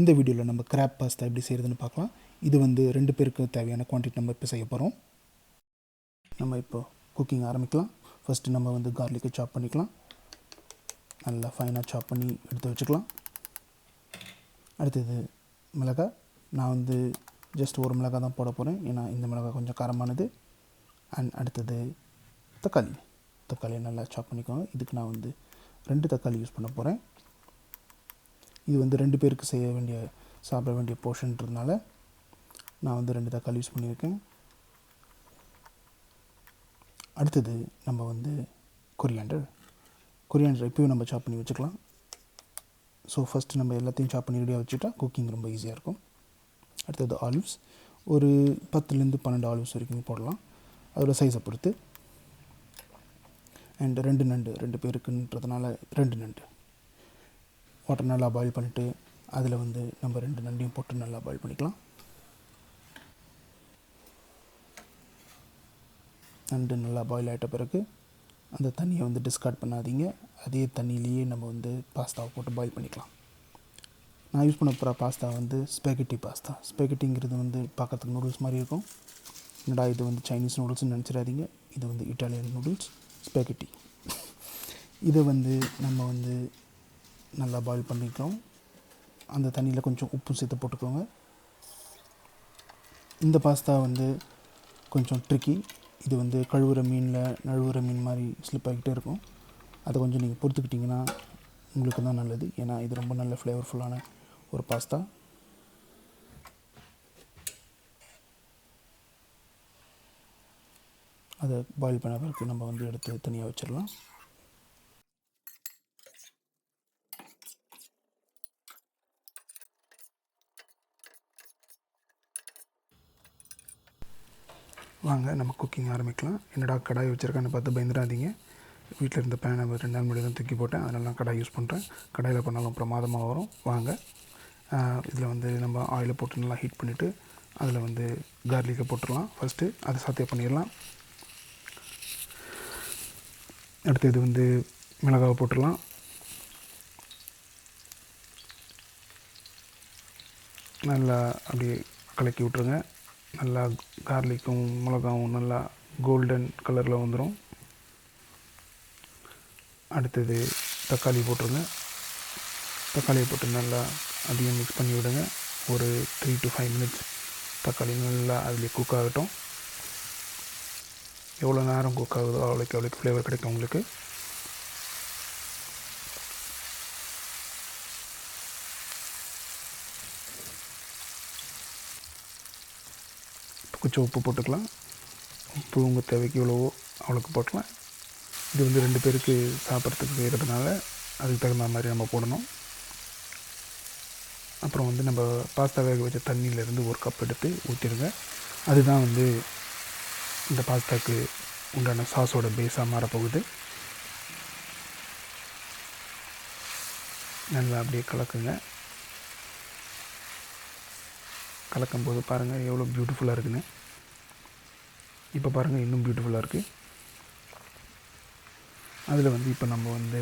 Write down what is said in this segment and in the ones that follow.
இந்த வீடியோவில் நம்ம கிராப் பாஸ்தா எப்படி செய்கிறதுன்னு பார்க்கலாம். இது வந்து ரெண்டு பேருக்கு தேவையான குவான்டிட்டி நம்ம இப்போ செய்ய போகிறோம் நம்ம இப்போ குக்கிங் ஆரம்பிக்கலாம். ஃபஸ்ட்டு நம்ம வந்து கார்லிக்கை சாப் பண்ணிக்கலாம். நல்லா ஃபைனாக சாப் பண்ணி எடுத்து வச்சுக்கலாம். அடுத்தது மிளகாய். நான் வந்து ஜஸ்ட் ஒரு மிளகாய் தான் போட போகிறேன் ஏன்னா இந்த மிளகாய் கொஞ்சம் காரமானது. அண்ட் அடுத்தது தக்காளி. தக்காளியை நல்லா சாப் பண்ணிக்கோங்க. இதுக்கு நான் வந்து ரெண்டு தக்காளி யூஸ் பண்ண போகிறேன் இது வந்து ரெண்டு பேருக்கு செய்ய வேண்டிய சாப்பிட வேண்டிய போர்ஷன்றதுனால நான் வந்து ரெண்டு தக்காளி யூஸ் பண்ணியிருக்கேன். அடுத்தது நம்ம வந்து கொரியாண்டர் கொரியாண்டர் இப்போயும் நம்ம சாப் பண்ணி வச்சுக்கலாம். ஸோ ஃபஸ்ட்டு நம்ம எல்லாத்தையும் சாப் பண்ணி ரெடியாக வச்சுட்டா குக்கிங் ரொம்ப ஈஸியாக இருக்கும். அடுத்தது ஆலிவ்ஸ் ஒரு பத்துலேருந்து பன்னெண்டு ஆலிவ்ஸ் வரைக்கும் போடலாம். அதோடய சைஸை பொறுத்து. அண்ட் ரெண்டு நண்டு ரெண்டு பேருக்குன்றதுனால ரெண்டு நண்டு. வாட்டர் நல்லா பாயில் பண்ணிவிட்டு அதில் வந்து நம்ம ரெண்டு நண்டையும் போட்டு நல்லா பாயில் பண்ணிக்கலாம். நண்டு நல்லா பாயில் ஆகிட்ட பிறகு அந்த தண்ணியை வந்து டிஸ்கார்ட் பண்ணாதீங்க. அதே தண்ணியிலேயே நம்ம வந்து பாஸ்தாவை போட்டு பாயில் பண்ணிக்கலாம். நான் யூஸ் பண்ண போகிற பாஸ்தா வந்து ஸ்பெகட்டி பாஸ்தா. ஸ்பெகட்டிங்கிறது வந்து பார்க்கறதுக்கு நூடுல்ஸ் மாதிரி இருக்கும். என்னடா இது வந்து சைனீஸ் நூடுல்ஸ்னு நினச்சிடாதீங்க. இது வந்து இட்டாலியன் நூடுல்ஸ் ஸ்பெகட்டி இதை வந்து நம்ம வந்து நல்லா பாயில் பண்ணிக்கலாம் அந்த தண்ணியில் கொஞ்சம் உப்பு சேர்த்து போட்டுக்கோங்க. இந்த பாஸ்தா வந்து கொஞ்சம் ட்ரிக்கி இது வந்து கழுவுற மீனில் நழுவுற மீன் மாதிரி ஸ்லிப் ஆகிக்கிட்டே இருக்கும். அதை கொஞ்சம் நீங்கள் பொறுத்துக்கிட்டிங்கன்னா உங்களுக்கு தான் நல்லது. ஏன்னா இது ரொம்ப நல்ல ஃப்ளேவர்ஃபுல்லான ஒரு பாஸ்தா அதை பாயில் பண்ண பிறகு நம்ம வந்து எடுத்து தனியாக வச்சிடலாம். வாங்க நம்ம குக்கிங் ஆரம்பிக்கலாம். என்னடா கடாய் வச்சுருக்கான்னு பார்த்து பயந்துடாதீங்க. வீட்டில் இருந்த பேனை ரெண்டு நாள் முன்னாடி தான் தூக்கி போட்டேன். அதனால நான் கடாய் யூஸ் பண்ணுறேன் கடாயில் பண்ணாலும் பிரமாதமாக வரும். வாங்க. இதில் வந்து நம்ம ஆயிலை போட்டு நல்லா ஹீட் பண்ணிவிட்டு அதில் வந்து கார்லிக்கை போட்டுடலாம். ஃபஸ்ட்டு அதை சாத்தியம் பண்ணிடலாம். அடுத்து இது வந்து மிளகாவை போட்டுடலாம். நல்லா அப்படியே கலக்கி விட்ருங்க நல்லா கார்லிக்கும் மிளகாவும் நல்லா கோல்டன் கலரில் வந்துடும் அடுத்தது தக்காளி போட்டுருங்க. தக்காளியை போட்டு நல்லா அதையும் மிக்ஸ் பண்ணி விடுங்க. ஒரு த்ரீ டு ஃபைவ் மினிட்ஸ் தக்காளி நல்லா அதுலேயே குக் ஆகட்டும். எவ்வளோ நேரம் குக் ஆகுதோ அவ்வளோக்கு அவ்வளோக்கு ஃப்ளேவர் கிடைக்கும் உங்களுக்கு. கொஞ்சம் உப்பு போட்டுக்கலாம். உப்பு உங்கள் தேவைக்கு எவ்வளவோ அவ்வளோக்கு போட்டுக்கலாம். இது வந்து ரெண்டு பேருக்கு சாப்பிட்றதுக்கு செய்கிறதுனால அதுக்கு தகுந்த மாதிரி நம்ம போடணும். அப்புறம் வந்து நம்ம பாஸ்தா வேக வச்ச தண்ணியிலேருந்து ஒரு கப் எடுத்து ஊற்றிடுங்க அதுதான் வந்து இந்த பாஸ்தாக்கு உண்டான சாஸோட பேஸாக மாறப்போகுது. நல்லா அப்படியே கலக்குங்க. கலக்கும்போது பாருங்கள் எவ்வளோ பியூட்டிஃபுல்லாக இருக்குன்னு. இப்போ பாருங்கள் இன்னும் பியூட்டிஃபுல்லாக இருக்குது அதில் வந்து இப்போ நம்ம வந்து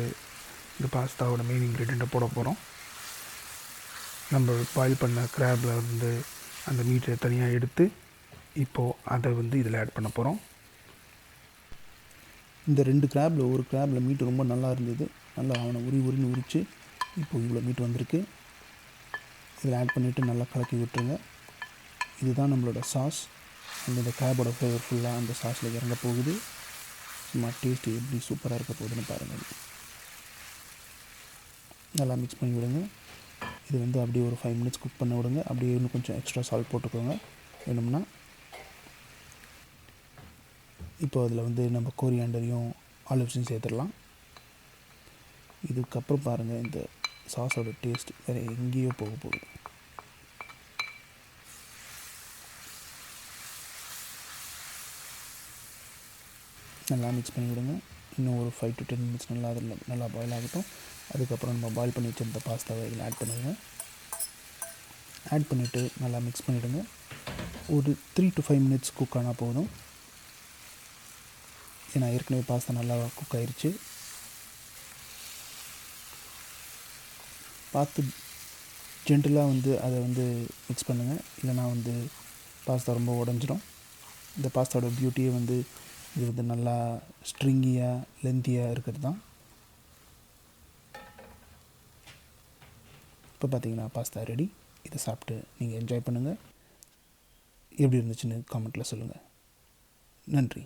இந்த பாஸ்தாவோட மெயின் இன்க்ரீடியண்ட்டை போட போகிறோம் நம்ம பாயில் பண்ண கிராபில் வந்து அந்த மீட்டை தனியாக எடுத்து இப்போது அதை வந்து இதில் ஆட் பண்ண போகிறோம் இந்த ரெண்டு கிராபில் ஒரு கிராபில் மீட் ரொம்ப நல்லா இருந்தது. நல்லா அவனை உரி உரின்னு உரித்து இப்போ இவ்வளோ மீட் வந்திருக்கு. இதில் ஆட் பண்ணிவிட்டு நல்லா கலக்கி விட்டுருங்க. இதுதான் நம்மளோட சாஸ் அந்த இந்த கேபோட ஃப்ளேவர் ஃபுல்லாக அந்த சாஸில் இறங்க போகுது. சும்மா டேஸ்ட்டு எப்படி சூப்பராக இருக்க போகுதுன்னு பாருங்கள் நல்லா மிக்ஸ் பண்ணி விடுங்க. இது வந்து அப்படியே ஒரு ஃபைவ் மினிட்ஸ் குக் பண்ண விடுங்க. அப்படியே இன்னும் கொஞ்சம் எக்ஸ்ட்ரா சால்ட் போட்டுக்கோங்க. வேணும்னா இப்போ அதில் வந்து நம்ம கோரியாண்டரையும் ஆலிவ்ஸையும் சேர்த்துடலாம். இதுக்கப்புறம் பாருங்கள் இந்த சாஸோட டேஸ்ட் வேறு எங்கேயோ போக போகுது. நல்லா மிக்ஸ் பண்ணி விடுங்க. இன்னும் ஒரு ஃபைவ் டு டென் மினிட்ஸ் நல்லா அதில் நல்லா பாயில் ஆகட்டும். அதுக்கப்புறம் நம்ம பாயில் பண்ணி வச்சிருந்த பாஸ்தாவை இதில் ஆட் பண்ணிடுங்க. ஆட் பண்ணிவிட்டு நல்லா மிக்ஸ் பண்ணிவிடுங்க ஒரு three to five minutes cook ஆனால் போதும். ஏன்னா ஏற்கனவே பாஸ்தா நல்லா குக் ஆயிடுச்சு பார்த்து ஜென்டலாக வந்து அதை வந்து மிக்ஸ் பண்ணுங்கள் இல்லைனா வந்து பாஸ்தா ரொம்ப உடஞ்சிரும் இந்த பாஸ்தாவோட பியூட்டியே வந்து இது வந்து நல்லா ஸ்ட்ரிங்கியாக லென்த்தியாக இருக்கிறது தான் இப்போ பார்த்தீங்கன்னா பாஸ்தா ரெடி இதை சாப்பிட்டு நீங்கள் என்ஜாய் பண்ணுங்கள் எப்படி இருந்துச்சுன்னு காமெண்ட்டில் சொல்லுங்கள் நன்றி.